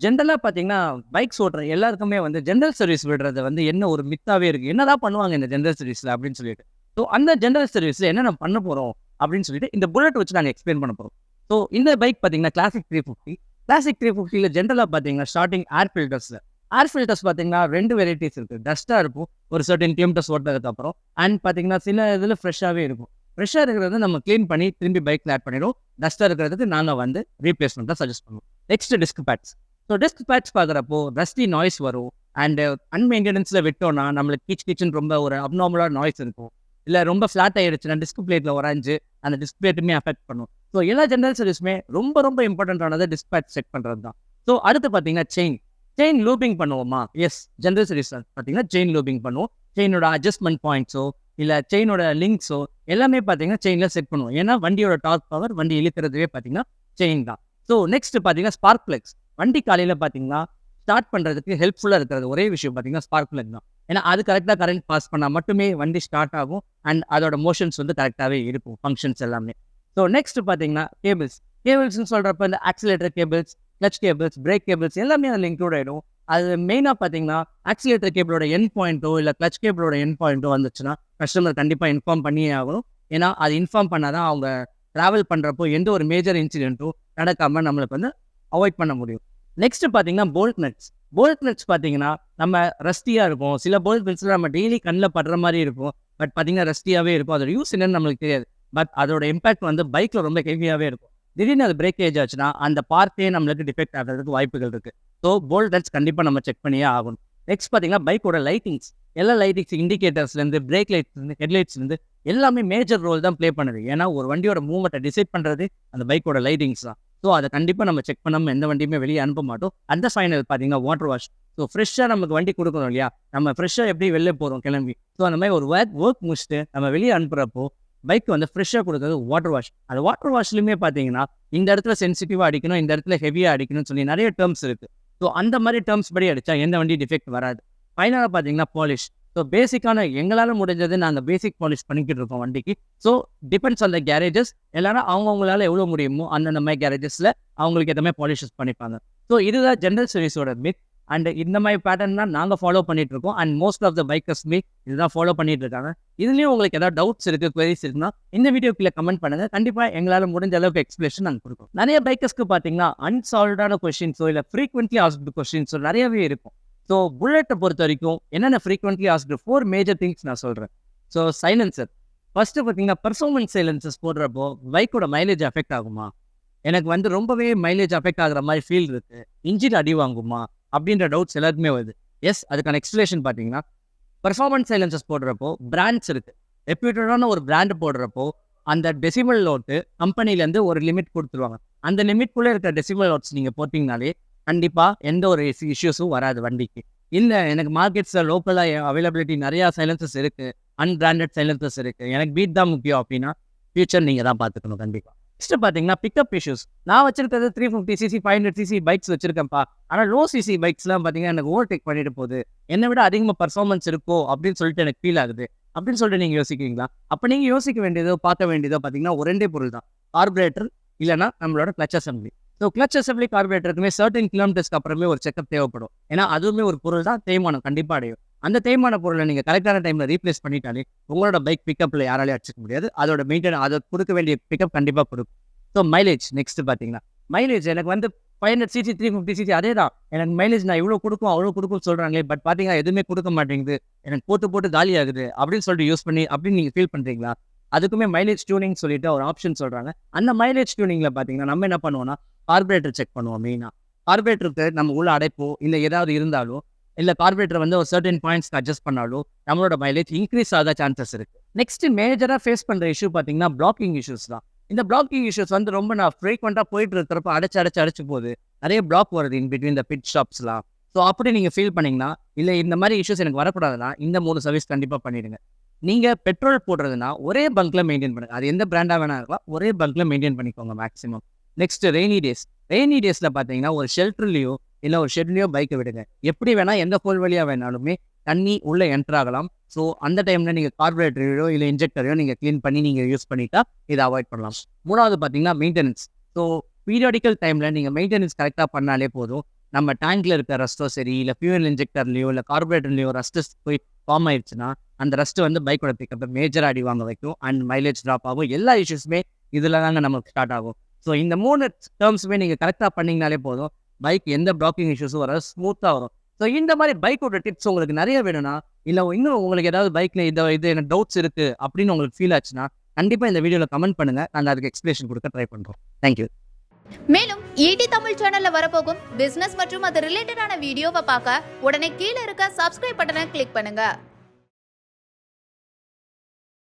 ஜென்ரலா பார்த்தீங்கன்னா, பைக்ஸ் ஓட்டுற எல்லாருக்குமே வந்து ஜென்ரல் சர்வீஸ் விடுறது வந்து என்ன ஒரு மித்தாவே இருக்கு. என்னதான் பண்ணுவாங்க இந்த ஜென்ரல் சர்வீஸ்ல அப்படின்னு சொல்லிட்டு. ஸோ அந்த ஜென்ரல் சர்வீஸ்ல என்னென்ன பண்ண போறோம் அப்படின்னு சொல்லிட்டு இந்த புல்லட் வச்சு நாங்கள் எக்ஸ்பிளைன் பண்ண போறோம். ஸோ இந்த பைக் பார்த்தீங்கன்னா, கிளாசிக் 350. கிளாசிக் 350ல ஜென்ரலா பார்த்தீங்கன்னா, ஸ்டார்டிங் ஏர் ஃபில்டர்ஸ்ல ஏர் ஃபில்டர்ஸ் பார்த்தீங்கன்னா ரெண்டு வெரைட்டிஸ் இருக்கு. டஸ்ட்டா இருக்கும். ஒரு சர்டின் கிலோமீட்டர்ஸ் ஓட்டதுக்கு அப்புறம். அண்ட் பார்த்தீங்கன்னா, சில இதில் ஃப்ரெஷ்ஷாகவே இருக்கும். ஃப்ரெஷ்ஷா இருக்கிறத நம்ம கிளீன் பண்ணி திரும்பி பைக்ல ஆட் பண்ணிடும் டஸ்ட்டா இருக்கிறதுக்கு நாங்கள் வந்து ரீப்ளேஸ்மெண்ட்டாக சஜஸ்ட் பண்ணுவோம். Next disc pads. So disc pads பார்க்குறப்போ ரஸ்டி நாய்ஸ் வரும். அண்ட் அன்மெயின்டெனன்ஸில் uh, விட்டோம்னா நம்மளுக்கு கீச் கிச்சன் ரொம்ப ஒரு அப்நார்மலாக நாய்ஸ் இருக்கும். இல்ல ரொம்ப ஃப்ளாட் ஆகிடுச்சுன்னா டிஸ்க் பிளேட்டில் உராய்ஞ்சு அந்த டிஸ்க் பிளேட்டுமே அஃபெக்ட் பண்ணும். ஸோ எல்லா ஜென்ரல் சர்வீஸுமே ரொம்ப ரொம்ப இம்பார்ட்டண்ட்டானது டிஸ்க் செக் பண்றது தான். ஸோ அடுத்து பார்த்தீங்கன்னா, செயின். செயின் லூபிங் பண்ணுவோமா? எஸ். ஜென்ரல் சர்வீஸ் பார்த்தீங்கன்னா, செயின் லூபிங் பண்ணுவோம். செயினோட அட்ஜஸ்ட்மெண்ட் பாயிண்ட்ஸோ, இல்ல செயினோட லிங்க்ஸோ எல்லாமே பார்த்தீங்கன்னா, செயின்ல செட் பண்ணுவோம். ஏன்னா வண்டியோட டார்க் பவர் வண்டி இழுக்கிறதுவே பார்த்தீங்கன்னா, செயின் தான். ஸோ நெக்ஸ்ட் பார்த்தீங்கன்னா, ஸ்பார்க் பிளக்ஸ். வண்டி காலையில் பார்த்தீங்கன்னா, ஸ்டார்ட் பண்ணுறதுக்கு ஹெல்ப்ஃபுல்லாக இருக்கிறது ஒரே விஷயம் பார்த்தீங்கன்னா, ஸ்பார்க் பிளக் தான். ஏன்னா அது கரெக்டாக கரண்ட் பாஸ் பண்ணால் மட்டுமே வண்டி ஸ்டார்ட் ஆகும். அண்ட் அதோட மோஷன்ஸ் வந்து கரெக்டாகவே இருக்கும். ஃபங்க்ஷன்ஸ் எல்லாமே. ஸோ நெக்ஸ்ட் பார்த்தீங்கன்னா, கேபிள்ஸ். கேபிள்ஸ்னு சொல்கிறப்ப இந்த accelerator cables, clutch cables, brake cables எல்லாமே அதில் இன்க்ளூட் ஆகிடும் அது மெயினாக பார்த்தீங்கன்னா, ஆக்சிலேட்டர் கேபிளோட என் பாயிண்ட்டோ, இல்லை கிளச் கேபிளோட என் பாயிண்ட்டோ வந்துச்சுன்னா, கஸ்டமர் கண்டிப்பாக இன்ஃபார்ம் பண்ணியே ஆகணும். ஏன்னா அது இன்ஃபார்ம் பண்ணால் தான் அவங்க ட்ராவல் பண்ணுறப்போ எந்த ஒரு மேஜர் இன்சிடென்ட்டும் நடக்காமல் நம்மளுக்கு வந்து அவாய்ட் பண்ண முடியும். நெக்ஸ்ட் பார்த்தீங்கன்னா, போல்ட் நட்ஸ். போல்ட் நட்ஸ் பார்த்தீங்கன்னா, நம்ம ரஸ்டியாக இருக்கும். சில போல்ட் நட்ஸில் நம்ம டெய்லி கண்ணில் படுற மாதிரி இருக்கும். பட் பார்த்தீங்கன்னா, ரஸ்டியாவே இருக்கும். அதோட யூஸ் என்னன்னு நம்மளுக்கு தெரியாது. பட் அதோட இம்பாக்ட் வந்து பைக்ல ரொம்ப ஹெவியாகவே இருக்கும். திடீர்னு அது பிரேக்கேஜ் ஆச்சுன்னா, அந்த பார்ட்டே நம்மளுக்கு டிஃபெக்ட் ஆகிறதுக்கு வாய்ப்புகள் இருக்கு. ஸோ போல்ட் நட்ஸ் கண்டிப்பா நம்ம செக் பண்ணியே ஆகணும். நெக்ஸ்ட் பார்த்தீங்கன்னா, பைக்கோட லைட்டிங்ஸ். எல்லா லைட்டிங்ஸ் இண்டிகேட்டர்ஸ்லேருந்து, பிரேக் லைட்ஸ்லேருந்து, ஹெட்லைட்ஸ்லேருந்து எல்லாமே மேஜர் ரோல் தான் ப்ளே பண்ணுது. ஏன்னா ஒரு வண்டியோட மூவ்மெண்ட்டை டிசைட் பண்றது அந்த பைக்கோட லைட்டிங்ஸ் தான். ஸோ அத கண்டிப்பா நம்ம செக் பண்ணாம எந்த வண்டியுமே வெளியே அனுப்ப மாட்டோம். அந்த ஃபைனல் பார்த்தீங்கன்னா, வாட்டர் வாஷ். ஸோ ஃப்ரெஷ்ஷா நமக்கு வண்டி கொடுக்கணும் இல்லையா? நம்ம ஃப்ரெஷ்ஷாக எப்படி வெளில போறோம் கிளம்பி. ஸோ அந்த மாதிரி ஒரு ஒர்க் ஒர்க் முடிச்சுட்டு நம்ம வெளியே அனுப்புறப்போ, பைக் வந்து ஃப்ரெஷ்ஷாக கொடுக்குறது வாட்டர் வாஷ். அந்த வாட்டர் வாஷ்லயுமே பார்த்தீங்கன்னா, இந்த இடத்துல சென்சிட்டிவா அடிக்கணும், இந்த இடத்துல ஹெவியா அடிக்கணும்னு சொல்லி நிறைய டேர்ம்ஸ் இருக்கு. ஸோ அந்த மாதிரி டேர்ம்ஸ் படி அடிச்சா எந்த வண்டி டிஃபெக்ட் வராது. ஃபைனலாக பார்த்தீங்கன்னா, பாலிஷ். ஸோ பேசிக்கான எங்களால் முடிஞ்சது நாங்கள் பேசிக் பாலிஷ் பண்ணிக்கிட்டு இருக்கோம் வண்டிக்கு. So depends on the garages. எல்லாரும் அவங்கவங்களால எவ்வளோ முடியுமோ அந்தந்த மாதிரி கேரேஜஸ்ல அவங்களுக்கு ஏத்த பாலிஷஸ் பண்ணிப்பாங்க. ஸோ இதுதான் ஜென்ரல் சர்வீஸோட மித். அண்ட் இந்த மாதிரி பேட்டர்ன் தான் நாங்கள் ஃபாலோ பண்ணிட்டு இருக்கோம். And most of the bikers me இதுதான் ஃபாலோ பண்ணிட்டு இருக்காங்க. இதுலேயும் உங்களுக்கு ஏதாவது டவுட்ஸ் இருக்குது குவரிஸ் இருக்குன்னா, இந்த வீடியோக்குள்ளே கமெண்ட் பண்ணுங்க. கண்டிப்பாக எங்களால் முடிஞ்ச அளவுக்கு எக்ஸ்பிளேஷன் நாங்கள் கொடுக்கும் நிறைய பைக்கர்ஸ்க்கு பார்த்தீங்கன்னா, அன்சால்வ்டான கொஸ்டின்ஸோ, இல்லை ஃப்ரீக்வென்ட்லி ஆஸ்ட் கொஸ்டின்ஸோ நிறையவே இருக்கும். ஸோ பொறுத்த வரைக்கும் என்னென்ன frequently asked four major things நான் சொல்றேன். So silencer. ஃபஸ்ட்டு பார்த்தீங்கன்னா, பெர்ஃபார்மன்ஸ் சைலன்சஸ் போடுறப்போ பைக்கோட மைலேஜ் அஃபெக்ட் ஆகுமா? எனக்கு வந்து ரொம்பவே மைலேஜ் அஃபெக்ட் ஆகுற மாதிரி ஃபீல் இருக்கு. இன்ஜின் அடி வாங்குமா? அப்படின்ற டவுட்ஸ் எல்லாருக்குமே வருது. எஸ் அதுக்கான எக்ஸ்பிளேஷன் பார்த்தீங்கன்னா, பர்ஃபார்மன்ஸ் சைலன்சஸ் போடுறப்போ பிராண்ட்ஸ் இருக்கு. ரெப்யூட்டடான ஒரு பிராண்ட் போடுறப்போ, அந்த டெசிமல் நோட்டு கம்பெனிலேருந்து ஒரு லிமிட் கொடுத்துருவாங்க அந்த லிமிட்குள்ள இருக்கிற டெசிமல் நோட்ஸ் நீங்க போட்டிங்கனாலே கண்டிப்பா எந்த ஒரு இஷ்யூஸும் வராது வண்டிக்கு. இல்ல எனக்கு மார்க்கெட்ஸ்ல லோக்கலாக அவைலபிலிட்டி நிறையா சைலன்சஸ் இருக்கு. அன்பிராண்டட் சைலன்சஸ் இருக்கு. எனக்கு பீட் தான் முக்கியம் அப்படின்னா, ஃபியூச்சர் நீங்கள் தான் பார்த்துக்கணும் கண்டிப்பா. நெக்ஸ்ட் பார்த்தீங்கன்னா, பிக்கப் இஷ்யூஸ். நான் வச்சிருக்கிறது 350 சிசி, 500 சிசி பைக்ஸ் வச்சிருக்கேன்ப்பா. ஆனா லோ சிசி பைக்ஸ்லாம் பார்த்தீங்கன்னா, எனக்கு ஓவர்டேக் பண்ணிட்டு போகுது. என்ன விட அதிகமா பெர்ஃபார்மன்ஸ் இருக்கோ அப்படின்னு சொல்லிட்டு எனக்கு ஃபீல் ஆகுது. அப்படின்னு சொல்லிட்டு நீங்க யோசிக்கிறீங்களா? அப்ப நீங்க யோசிக்க வேண்டியதோ, பார்க்க வேண்டியதோ பார்த்தீங்கன்னா, ஒரு ரெண்டே பொருள் தான். கார்பரேட்டர் இல்லைனா நம்மளோட clutch assembly so clutch assembly கார்பரேட்டருக்குமே certain கிலோமீட்டர்ஸ்க்கு அப்புறமே ஒரு செக்கப் தேவைப்படும். ஏன்னா அதுவுமே ஒரு பொருள் தான் தேய்மானம் கண்டிப்பா அடையும். அந்த தேய்மான பொருளை நீங்க கரெக்டான டைம்ல ரீப்ளேஸ் பண்ணிட்டாலே, உங்களோட பைக் பிக்கப்பில் யாராலையும் அடிச்சிக்க முடியாது. அதோட மெயின்டெயின் அதை குடுக்க வேண்டிய பிக்கப் கண்டிப்பா குடுக்கும். ஸோ மைலேஜ் நெக்ஸ்ட் பார்த்தீங்கன்னா, மைலேஜ் எனக்கு வந்து 500 சிசி, 350 சிசி அதே தான். எனக்கு மைலேஜ் நான் இவ்வளோ கொடுக்கும் அவ்வளோ கொடுக்கும் சொல்றாங்களே, பட் பார்த்தீங்கன்னா எதுவுமே குடுக்க மாட்டேங்குது. எனக்கு போட்டு போட்டு காலியாகுது அப்படின்னு சொல்லிட்டு யூஸ் பண்ணி அப்படின்னு நீங்க ஃபீல் பண்றீங்களா? அதுக்குமே மைலேஜ் டியூனிங் சொல்லிட்டு ஒரு ஆப்ஷன் சொல்றாங்க. அந்த மைலேஜ் டியூனிங்ல பார்த்தீங்கன்னா, நம்ம என்ன பண்ணுவோம்னா, கார்பரேட்டர் செக் பண்ணுவோம் மெயினா. கார்பரேட்டருக்கு நம்ம உள்ள அடைப்போ, இல்ல ஏதாவது இருந்தாலோ, இல்லை கார்பரேட்டர் வந்து ஒரு சர்டன் பாயிண்ட்ஸ்க்கு அட்ஜஸ்ட் பண்ணாலோ, நம்மளோட மைலேஜ் இன்க்ரீஸ் ஆக சான்சஸ் இருக்கு. நெக்ஸ்ட் மேஜராக ஃபேஸ் பண்ற இஷ்யூ பார்த்தீங்கன்னா, பிளாக்கிங் இஷ்யூஸ் தான். இந்த பிளாக்கிங் இஷ்யூஸ் வந்து ரொம்ப நான் ஃப்ரீக்வெண்ட்டாக போயிட்டு இருக்கிறப்ப அடைச்சு, அடைச்சு, அடைச்சு போகுது. நிறைய பிளாக் வருது இன் பிட்வீன் த பிட் ஷாப்ஸ்லாம் ஸோ அப்படி நீங்க ஃபீல் பண்ணீங்கன்னா, இல்ல இந்த மாதிரி இஷ்யூஸ் எனக்கு வரக்கூடாதுன்னா, இந்த மூணு சர்வீஸ் கண்டிப்பா பண்ணிடுங்க. நீங்கள் பெட்ரோல் போடுறதுனா ஒரே பங்க்ல மெயின்டைன் பண்ணுங்க. அது எந்த பிராண்டாக வேணா இருக்கலாம். ஒரே பங்க்ல மெயின்டைன் பண்ணிக்கோங்க maximum. Next rainy days. Rainy டேஸில் பார்த்தீங்கன்னா, ஒரு ஷெல்டர்லேயோ இல்லை ஒரு ஷெட்லேயோ பைக்கை விடுங்க. எப்படி வேணால் எந்த ஹோல் வழியாக வேணாலுமே தண்ணி உள்ளே என்ட்ராகலாம் ஸோ அந்த டைமில் நீங்கள் கார்பரேட்டரையோ, இல்லை இன்ஜெக்டரையோ நீங்கள் க்ளீன் பண்ணி நீங்கள் யூஸ் பண்ணிட்டா, இதை அவாய்ட் பண்ணலாம். மூணாவது பார்த்தீங்கன்னா, மெயின்டனன்ஸ். ஸோ பீரியாடிக்கல் டைமில் நீங்கள் மெயின்டெனன்ஸ் கரெக்டாக பண்ணாலே போதும். நம்ம டேங்கில் இருக்க ரஸ்ட்டோ சரி இல்லை ஃபியூவல் இன்ஜெக்டர்லையோ இல்லை கார்பரேட்டர்லையோ ரஸ்ட்டு போய் ஃபார்ம் ஆயிடுச்சுன்னா அந்த ரஸ்ட் வந்து பைக்கோட பிக்கப்பை மேஜராக அடி வாங்க வைக்கும். அண்ட் மைலேஜ் ட்ராப் ஆகும். எல்லா இஷ்யூஸுமே இதில் தாங்க நமக்கு ஸ்டார்ட் ஆகும். ஸோ இந்த மூணு டேர்ம்ஸுமே நீங்கள் கரெக்டாக பண்ணிங்கனாலே போதும். பைக் எந்த ப்ளாக்கிங் இஷ்யூஸும் வராது. ஸ்மூத்தாக வரும். ஸோ இந்த மாதிரி பைக்கோட டிப்ஸ் உங்களுக்கு நிறைய வேணும்னா இல்லை இன்னும் உங்களுக்கு ஏதாவது பைக்கில் இந்த இது என்ன டவுட்ஸ் இருக்குது அப்படின்னு உங்களுக்கு ஃபீல் ஆச்சுன்னா கண்டிப்பாக இந்த வீடியோவில் கமெண்ட் பண்ணுங்கள் நாங்கள் அதுக்கு எக்ஸ்பிளேஷன் கொடுக்க ட்ரை பண்ணுறோம் தேங்க்யூ மேலும் ஈடி தமிழ் சேனல்ல வரப்போகும் பிசினஸ் மற்றும் அது ரிலேட்டடான வீடியோவை பார்க்க உடனே கீழே இருக்க சப்ஸ்கிரைப் பட்டனை கிளிக் பண்ணுங்க.